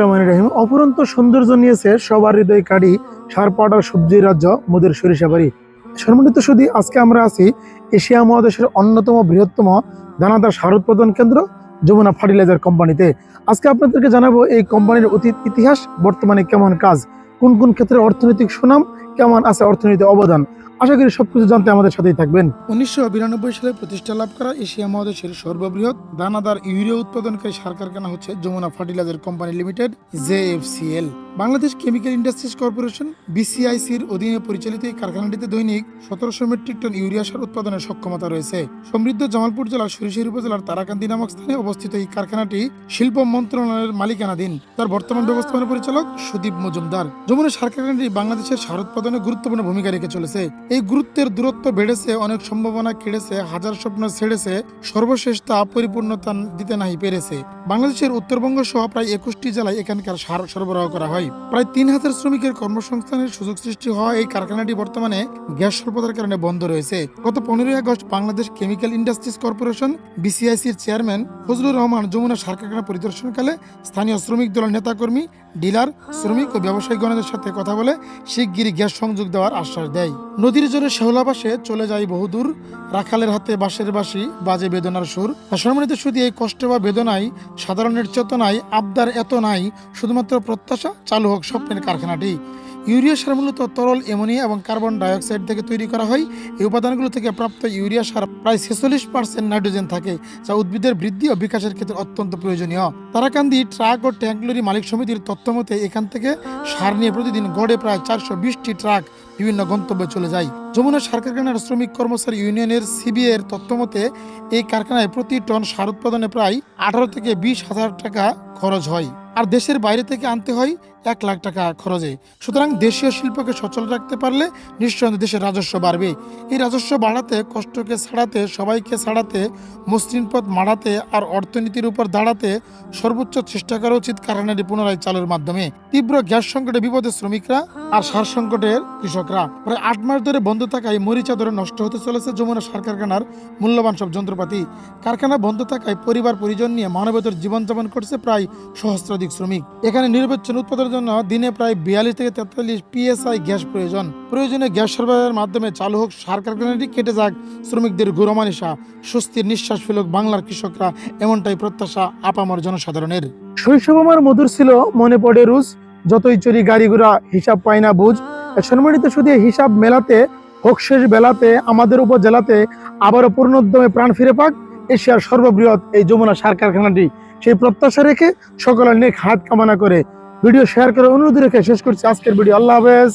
রহমান রহিম। অপরন্ত সৌন্দর্য নিয়েছে সবার হৃদয় কাড়ি, সার পাউডার রাজ্য, মোদের সম্মানিত সুদী আজকে আমরা আছি এশিয়া মহাদেশের অন্যতম বৃহত্তম দানাদার সার উৎপাদন কেন্দ্র, যমুনা ফার্টিলাইজার কোম্পানিতে। আজকে আপনাদেরকে জানাব এই কোম্পানির অতীত ইতিহাস, বর্তমানে কেমন কাজ, কোন কোন ক্ষেত্রে অর্থনৈতিক সুনাম কেমন আছে অর্থনৈতিক অবদান? আশা করি সবকিছু জানতে আমাদের সাথেই থাকবেন। উনিশশো বিরানব্বই সালে প্রতিষ্ঠা লাভ করা এশিয়া মহাদেশের সর্ববৃহৎ দানাদার ইউরিয়া উৎপাদনকারী সার কারখানা হচ্ছে Jamuna fertilizer company limited, JFCL. Bangladesh chemical industries corporation, বিসিআইসির অধীনে পরিচালিত এই কারখানাটিতে দৈনিক সতেরোশো মেট্রিক টন ইউরিয়া সার উৎপাদনের সক্ষমতা রয়েছে। সমৃদ্ধ জামালপুর জেলার সরিষার উপজেলার তারাকান্দি নামক স্থানে অবস্থিত এই কারখানাটি শিল্প মন্ত্রণালয়ের মালিকানাধীন। তার বর্তমান ব্যবস্থাপনা পরিচালক সুদীপ মজুমদার। যমুনা সার কারখানাটি বাংলাদেশের সার উৎপাদনে গুরুত্বপূর্ণ ভূমিকা রেখে চলেছে। এই গুরুত্বের দূরত্ব বেড়েছে, অনেক সম্ভাবনা কেড়েছে, হাজার স্বপ্ন ছেড়েছে, সর্বশেষ তা পরিপূর্ণতা দিতে নাই পেরেছে। বাংলাদেশের উত্তরবঙ্গ সহ প্রায় একুশটি জেলায় এখানকার সার সরবরাহ করা হয়। প্রায় তিন হাজার শ্রমিকের কর্মসংস্থানের সুযোগ সৃষ্টি হওয়া এই কারখানাটি বর্তমানে গ্যাস স্বল্পতার কারণে বন্ধ রয়েছে। গত পনেরোই August Bangladesh chemical industries corporation, বিসিআইসির chairman Fazlur Rahman Jamuna সার কারখানা পরিদর্শনকালে স্থানীয় শ্রমিক দলের নেতাকর্মী ডিলার, শ্রমিক ও ব্যবসায়ীগণের সাথে কথা বলে শিগগিরই গ্যাস সংযোগ দেওয়ার আশ্বাস দেয়। নদীর জোরে শেওলা বাসে চলে যায় বহুদূর। রাখালের হাতে বাঁশের বাঁশি, বাজে বেদনার সুর। সম্মানিত শুধু এই কষ্ট বা বেদনায়, সাধারণের চেতনায় আবদার এত নাই, শুধুমাত্র প্রত্যাশা চালু হোক স্বপ্নের কারখানাটি। ইউরিয়া সার মূলত তরল অ্যামোনিয়া এবং কার্বন ডাইঅক্সাইড থেকে তৈরি করা হয়। এই উপাদানগুলো থেকে প্রাপ্ত ইউরিয়া সার প্রায় ছেচল্লিশ পার্সেন্ট নাইট্রোজেন থাকে, যা উদ্ভিদের বৃদ্ধি ও বিকাশের ক্ষেত্রে অত্যন্ত প্রয়োজনীয়। তারাকান্দি ট্রাক ও ট্যাঙ্কলরি মালিক সমিতির তথ্য মতে এখান থেকে সার নিয়ে প্রতিদিন গড়ে প্রায় চারশো বিশটি ট্রাক বিভিন্ন গন্তব্যে চলে যায়। যমুনা সার কারখানার শ্রমিক কর্মচারী ইউনিয়নের সিবিএ এর তথ্য মতে এই কারখানায় প্রতি টন সার উৎপাদনে প্রায় আঠারো থেকে বিশ হাজার টাকা খরচ হয়। আর দেশের বাইরে থেকে আনতে হয় এক লাখ টাকা খরচে। সুতরাং দেশীয় শিল্পকে সচল রাখতে পারলে নিশ্চয় দেশের রাজস্ব বাড়বে। এই রাজস্ব বাড়াতে, কষ্টকে ছাড়াতে, সবাইকে ছাড়াতে, মসৃণ পথ মাড়াতে আর অর্থনীতির উপর দাঁড়াতে সর্বোচ্চ চেষ্টা করা উচিত কারখানাটি পুনরায় চালুর মাধ্যমে। তীব্র গ্যাস সংকটে বিপদে শ্রমিকরা আর সার সংকটের কৃষকরা। প্রায় আট মাস ধরে বন্ধ থাকায় মরিচা ধরে নষ্ট হতে চলেছে যমুনা সার কারখানার মূল্যবান সব যন্ত্রপাতি। কারখানা বন্ধ থাকায় পরিবার, পরিজন নিয়ে মানবেতর জীবনযাপন করছে প্রায় সহস্রাধিক শ্রমিক। এখানে নির্বাচন উৎপাদনের জন্য দিনে প্রায় বিয়াল্লিশ থেকে তেতাল্লিশ পিএসআই গ্যাস প্রয়োজন। প্রয়োজনে গ্যাস সরবরাহের মাধ্যমে চালু হোক সার কারখানাটি, কেটে যাক শ্রমিকদের গুরমানিসা স্বস্তির নিঃশ্বাস ফেলুক বাংলার কৃষকরা, এমনটাই প্রত্যাশা আপামর জনসাধারণের। শৈশব আমার মধুর ছিল, মনে পড়ে রুজ, যতই চুরি, গাড়ি ঘোড়া, হিসাব পায় না বুঝ। সম্মানিত শুধু হিসাব মেলাতে হোক শেষ বেলাতে আমাদের উপজেলাতে আবারও পূর্ণোদ্যমে প্রাণ ফিরে পাক এশিয়ার সর্ববৃহৎ এই যমুনা সার কারখানাটি। সেই প্রত্যাশা রেখে সকলের নেক হাত কামনা করে ভিডিও শেয়ার করে অনুরোধ রেখে শেষ করছি আজকের ভিডিও। আল্লাহ হাফেজ।